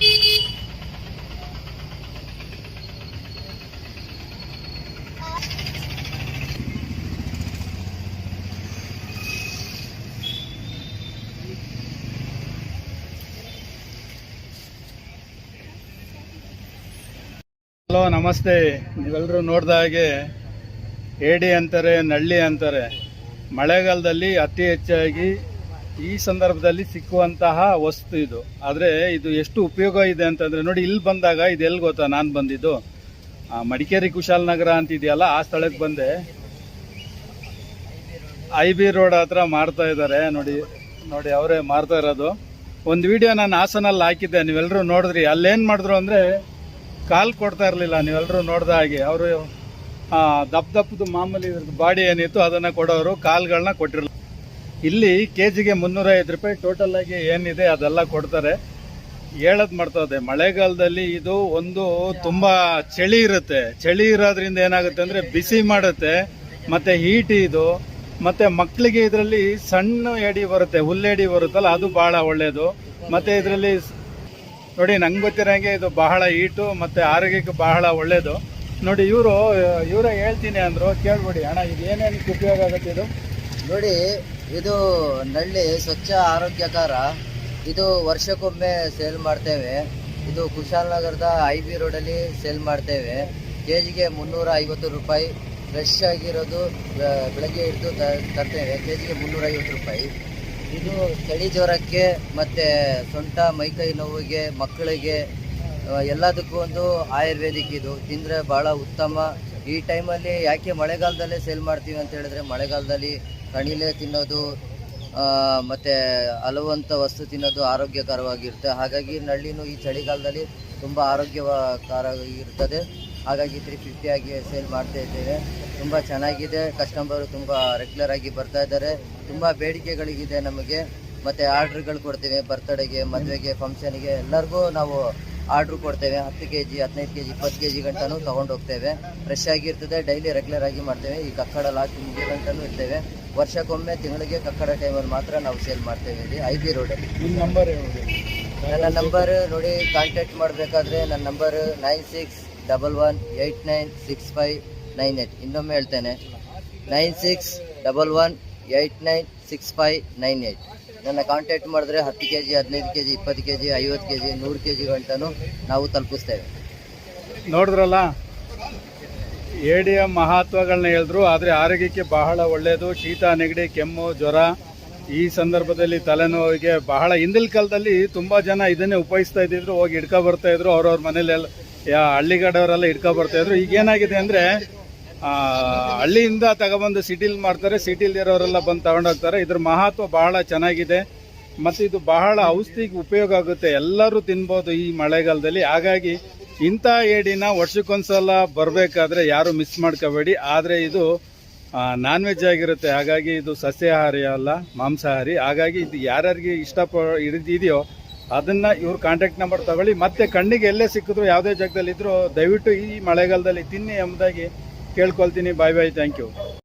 Hello ನಮಸ್ತೆ. ನೀವೆಲ್ಲರೂ ನೋಡಿದ ಹಾಗೆ ಏಡಿ ಅಂತಾರೆ ನಳ್ಳಿ ಅಂತಾರೆ. ಮಳೆಗಾಲದಲ್ಲಿ ಅತಿ ಹೆಚ್ಚಾಗಿ ಈ ಸಂದರ್ಭದಲ್ಲಿ ಸಿಕ್ಕುವಂತಹ ವಸ್ತು ಇದು. ಆದರೆ ಇದು ಎಷ್ಟು ಉಪಯೋಗ ಇದೆ ಅಂತಂದರೆ ನೋಡಿ, ಇಲ್ಲಿ ಬಂದಾಗ ಇದು ಎಲ್ಲಿ ಗೊತ್ತಾ? ನಾನು ಬಂದಿದ್ದು. ಮಡಿಕೇರಿ ಕುಶಾಲನಗರ ಅಂತ ಇದೆಯಲ್ಲ ಆ ಸ್ಥಳಕ್ಕೆ ಬಂದೆ. ಐ ಬಿ ರೋಡ್ ಹತ್ರ ಮಾಡ್ತಾ ಇದ್ದಾರೆ. ನೋಡಿ ನೋಡಿ ಅವರೇ ಮಾರ್ತಾ ಇರೋದು. ಒಂದು ವಿಡಿಯೋ ನಾನು ಹಾಸನಲ್ಲಿ ಹಾಕಿದ್ದೆ. ನೀವೆಲ್ಲರೂ ನೋಡಿದ್ರಿ. ಅಲ್ಲೇನು ಮಾಡಿದ್ರು ಅಂದರೆ ಕಾಲು ಕೊಡ್ತಾ ಇರಲಿಲ್ಲ. ನೀವೆಲ್ಲರೂ ನೋಡ್ದ ಹಾಗೆ. ಅವರು ದಪ್ಪ ದಪ್ಪದು ಮಾಮೂಲಿ ಬಾಡಿ ಏನಿತ್ತು ಅದನ್ನು ಕೊಡೋರು, ಕಾಲ್ಗಳನ್ನ ಕೊಟ್ಟಿರಲಿಲ್ಲ. ಇಲ್ಲಿ ಕೆ ಜಿಗೆ ಮುನ್ನೂರೈವತ್ತು ರೂಪಾಯಿ ಟೋಟಲ್ ಆಗಿ ಏನಿದೆ ಅದೆಲ್ಲ ಕೊಡ್ತಾರೆ. ಹೇಳದ್ ಮಾಡ್ತದೆ ಮಳೆಗಾಲದಲ್ಲಿ ಇದು ಒಂದು ತುಂಬಾ ಚಳಿ ಇರುತ್ತೆ. ಚಳಿ ಇರೋದ್ರಿಂದ ಏನಾಗುತ್ತೆ ಅಂದ್ರೆ ಬಿಸಿ ಮಾಡುತ್ತೆ, ಮತ್ತೆ ಹೀಟ್ ಇದು, ಮತ್ತೆ ಮಕ್ಕಳಿಗೆ ಇದರಲ್ಲಿ ಸಣ್ಣ ಎಡಿ ಬರುತ್ತೆ ಹುಲ್ಲೆಡಿ ಬರುತ್ತಲ್ಲ, ಅದು ಬಹಳ ಒಳ್ಳೆಯದು ಮತ್ತೆ ಇದರಲ್ಲಿ ನೋಡಿ ನಂಗೆ ಗೊತ್ತಿರೋಂಗೆ ಇದು ಬಹಳ ಹೀಟು ಮತ್ತೆ ಆರೋಗ್ಯಕ್ಕೆ ಬಹಳ ಒಳ್ಳೆಯದು ನೋಡಿ ಇವರು, ಇವರೇ ಹೇಳ್ತೀನಿ ಅಂದ್ರು, ಕೇಳ್ಬಿಡಿ ಅಣ್ಣ ಇದು ಏನೇನಕ್ಕೆ ಉಪಯೋಗ ಆಗುತ್ತೆ ಇದು? ನೋಡಿ, ಇದು ನಳ್ಳಿ ಸ್ವಚ್ಛ ಆರೋಗ್ಯಕರ. ಇದು ವರ್ಷಕ್ಕೊಮ್ಮೆ ಸೇಲ್ ಮಾಡ್ತೇವೆ. ಇದು ಕುಶಾಲನಗರದ ಐ ಬಿ ರೋಡಲ್ಲಿ ಸೇಲ್ ಮಾಡ್ತೇವೆ. ಕೆ ಜಿಗೆ ಮುನ್ನೂರ ಐವತ್ತು ರೂಪಾಯಿ. ಫ್ರೆಶ್ ಆಗಿರೋದು ಬೆಳಗ್ಗೆ ಹಿಡಿದು ತರ್ತೇವೆ. ಕೆ ಜಿಗೆ ಮುನ್ನೂರ ಐವತ್ತು ರೂಪಾಯಿ. ಇದು ಚಳಿ ಜ್ವರಕ್ಕೆ ಮತ್ತು ಸೊಂಟ, ಮೈಕೈ ನೋವಿಗೆ, ಮಕ್ಕಳಿಗೆ ಎಲ್ಲದಕ್ಕೂ ಒಂದು ಆಯುರ್ವೇದಿಕ್ ಇದು. ತಿಂದರೆ ಭಾಳ ಉತ್ತಮ ಈ ಟೈಮಲ್ಲಿ ಯಾಕೆ ಮಳೆಗಾಲದಲ್ಲೇ ಸೇಲ್ ಮಾಡ್ತೀವಿ ಅಂತ ಹೇಳಿದ್ರೆ ಮಳೆಗಾಲದಲ್ಲಿ ಕಣಿಲೆ ತಿನ್ನೋದು ಮತ್ತು ಹಲವಂಥ ವಸ್ತು ತಿನ್ನೋದು ಆರೋಗ್ಯಕರವಾಗಿರುತ್ತೆ. ಹಾಗಾಗಿ ನಳ್ಳಿನೂ ಈ ಚಳಿಗಾಲದಲ್ಲಿ ತುಂಬ ಆರೋಗ್ಯಕರವಾಗಿರ್ತದೆ. ಹಾಗಾಗಿ ತ್ರೀ ಫಿಫ್ಟಿಯಾಗಿ ಸೇಲ್ ಮಾಡ್ತಾ ಇದ್ದೇವೆ. ತುಂಬ ಚೆನ್ನಾಗಿದೆ. ಕಸ್ಟಮರು ತುಂಬ ರೆಗ್ಯುಲರ್ ಆಗಿ ಬರ್ತಾ ಇದ್ದಾರೆ. ತುಂಬ ಬೇಡಿಕೆಗಳಿಗಿದೆ ನಮಗೆ. ಮತ್ತು ಆರ್ಡ್ರ್ಗಳು ಕೊಡ್ತೀವಿ ಬರ್ತಡೆಗೆ ಮದುವೆಗೆ ಫಂಕ್ಷನ್ಗೆ ಎಲ್ಲರಿಗೂ ನಾವು ಆರ್ಡ್ರ್ ಕೊಡ್ತೇವೆ. ಹತ್ತು ಕೆ ಜಿ ಹದಿನೈದು ಕೆ ಜಿ ಇಪ್ಪತ್ತು ಕೆ ಜಿ ಗಂಟನೂ ತೊಗೊಂಡು ಹೋಗ್ತೇವೆ. ಫ್ರೆಶ್ ಆಗಿರ್ತದೆ ಡೈಲಿ ರೆಗ್ಯುಲರ್ ಆಗಿ ಮಾಡ್ತೇವೆ. ಈ ಕಕ್ಕಡ ಲಾಸ್ಟ್ ಮುಗಿಯೋ ಗಂಟನೂ ಇರ್ತೇವೆ. ವರ್ಷಕ್ಕೊಮ್ಮೆ ತಿಂಗಳಿಗೆ ಕಕ್ಕಡ ಟೈಮಲ್ಲಿ ಮಾತ್ರ ನಾವು ಸೇಲ್ ಮಾಡ್ತೇವೆ ಇಲ್ಲಿ ಐ ಬಿ ರೋಡಲ್ಲಿ ನಿಮ್ಮ ನಂಬರ್ ನನ್ನ ನಂಬರ್ ನೋಡಿ ಕಾಂಟ್ಯಾಕ್ಟ್ ಮಾಡಬೇಕಾದ್ರೆ ನನ್ನ number nine six double one eight nine six five nine eight ಇನ್ನೊಮ್ಮೆ ಹೇಳ್ತೇನೆ. Nine six double one eight nine six five nine eight ನನ್ನ ಕಾಂಟ್ಯಾಕ್ಟ್ ಮಾಡಿದ್ರೆ ಹತ್ತು ಕೆ ಜಿ ಹದಿನೈದು ಕೆ ಜಿ ಇಪ್ಪತ್ತು ಕೆ ಜಿ ಐವತ್ತು ಕೆ ಜಿ ನೂರು ಕೆ ಜಿ ಗಂಟನೂ ನಾವು ತಲುಪಿಸ್ತೇವೆ. ನೋಡಿದ್ರಲ್ಲ ಏಡಿಯ ಮಹತ್ವಗಳನ್ನ ಹೇಳಿದ್ರು, ಆದರೆ ಆರೋಗ್ಯಕ್ಕೆ ಬಹಳ ಒಳ್ಳೆಯದು ಶೀತ, ನೆಗಡಿ, ಕೆಮ್ಮು, ಜ್ವರ, ಈ ಸಂದರ್ಭದಲ್ಲಿ ತಲೆನೋವಿಗೆ ಬಹಳ ಹಿಂದಿನ ಕಾಲದಲ್ಲಿ ತುಂಬ ಜನ ಇದನ್ನೇ ಉಪಯೋಗಿಸ್ತಾ ಇದ್ದಿದ್ರು. ಹೋಗಿ ಹಿಡ್ಕೊ ಬರ್ತಾ ಇದ್ರು. ಅವ್ರವ್ರ ಮನೇಲೆಲ್ಲ ಹಳ್ಳಿಗಡೆಯವರೆಲ್ಲ ಹಿಡ್ಕೊ ಬರ್ತಾ ಇದ್ರು. ಈಗ ಏನಾಗಿದೆ ಅಂದರೆ ಹಳ್ಳಿಯಿಂದ ತಗೊಬಂದು ಸಿಟಿಲಿ ಮಾಡ್ತಾರೆ, ಸಿಟಿಲಿ ಇರೋರೆಲ್ಲ ಬಂದು ತಗೊಂಡೋಗ್ತಾರೆ. ಇದ್ರ ಮಹತ್ವ ಬಹಳ ಚೆನ್ನಾಗಿದೆ. ಮತ್ತು ಇದು ಬಹಳ ಔಷಧಿಗೆ ಉಪಯೋಗ ಆಗುತ್ತೆ. ಎಲ್ಲರೂ ತಿನ್ಬೋದು ಈ ಮಳೆಗಾಲದಲ್ಲಿ. ಹಾಗಾಗಿ ಇಂಥ ಏಡಿನ ವರ್ಷಕ್ಕೊಂದ್ಸಲ ಬರಬೇಕಾದ್ರೆ ಯಾರು ಮಿಸ್ ಮಾಡ್ಕೋಬೇಡಿ. ಆದರೆ ಇದು ನಾನ್ ವೆಜ್ ಆಗಿರುತ್ತೆ. ಹಾಗಾಗಿ ಇದು ಸಸ್ಯಾಹಾರಿ ಅಲ್ಲ, ಮಾಂಸಾಹಾರಿ. ಹಾಗಾಗಿ ಇದು ಯಾರ್ಯಾರಿಗೆ ಇಷ್ಟಪ ಇದೆಯೋ ಅದನ್ನ ಇವ್ರ ಕಾಂಟ್ಯಾಕ್ಟ್ ನಂಬರ್ ತಗೊಳ್ಳಿ. ಮತ್ತೆ ಕಣ್ಣಿಗೆ ಎಲ್ಲೇ ಸಿಕ್ಕಿದ್ರು, ಯಾವುದೇ ಜಾಗದಲ್ಲಿ ಇದ್ರು ದಯವಿಟ್ಟು ಈ ಮಳೆಗಾಲದಲ್ಲಿ ತಿನ್ನಿ ಎಂಬುದಾಗಿ ಕೇಳ್ಕೊಳ್ತೀನಿ. ಬಾಯ್ ಬಾಯ್ ಥ್ಯಾಂಕ್ ಯು